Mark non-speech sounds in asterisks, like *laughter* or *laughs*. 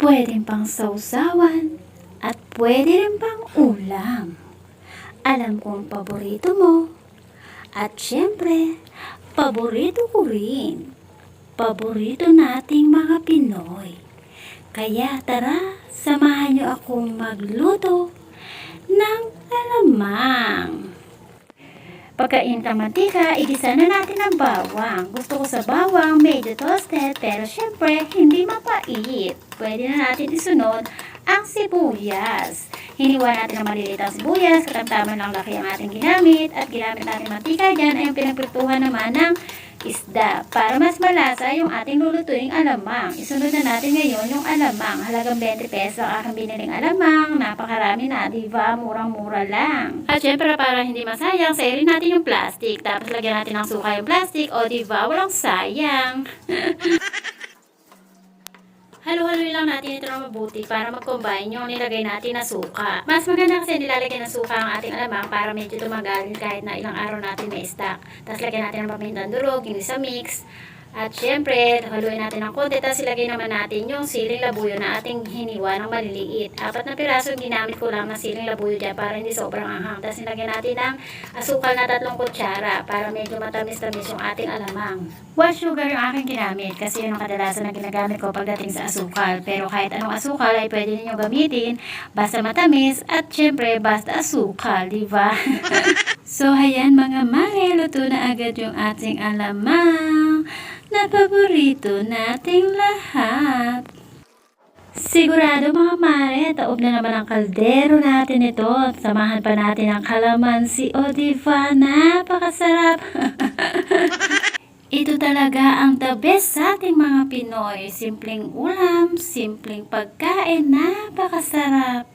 pwedeng pang sausawan, at pwede rin pang ulam. Alam kong paborito mo. At syempre, paborito ko rin. Paborito nating mga Pinoy. Kaya tara, samahan niyo akong magluto ng alamang. Pagkain ng mantika, igisa na natin ang bawang. Gusto ko sa bawang medyo toasted, pero syempre, hindi mapait. Pwede na natin isunod ang sibuyas. Hiniwa natin ang maliliit ang sibuyas, katamtaman lang laki ang ating ginamit, at ginamit natin mantika dyan ay yung pinagprituhan naman ng isda para mas malasa yung ating lulutuing alamang. Isunod na natin ngayon yung alamang. Halagang 20 pesos ang aking biniling alamang. Napakarami na, di ba? Murang-mura lang. At syempre para hindi masayang, sayarin natin yung plastic. Tapos lagyan natin ng suka yung plastic. O di ba? Walang sayang. *laughs* Lang natin ito ng mabuti para mag-combine yung nilagay natin na suka. Mas maganda kasi nilalagyan ng suka ang ating alamang para medyo tumagal kahit na ilang araw natin may stock. Tapos lagyan natin ng pamintang durog, hindi sa mix. At syempre, haluin natin ng konti. Tapos ilagay naman natin yung siling labuyo na ating hiniwa ng maliliit. Apat na piraso ginamit ko lang ng siling labuyo dyan para hindi sobrang anghang. Tapos nilagyan natin ng asukal na tatlong kutsara para medyo matamis-tamis yung ating alamang. White sugar yung aking ginamit kasi yun ang kadalasan na ginagamit ko pagdating sa asukal. Pero kahit anong asukal ay pwede ninyo gamitin basta matamis at syempre basta asukal, di ba? *laughs* so ayan mga mare, luto na agad yung ating alamang na paborito nating lahat. Sigurado mga mare, taob na naman ang kaldero natin ito. Samahan pa natin ang kalamansi o diba, napakasarap. *laughs* Ito talaga ang the best sa ating mga Pinoy. Simpleng ulam, simpleng pagkain, napakasarap.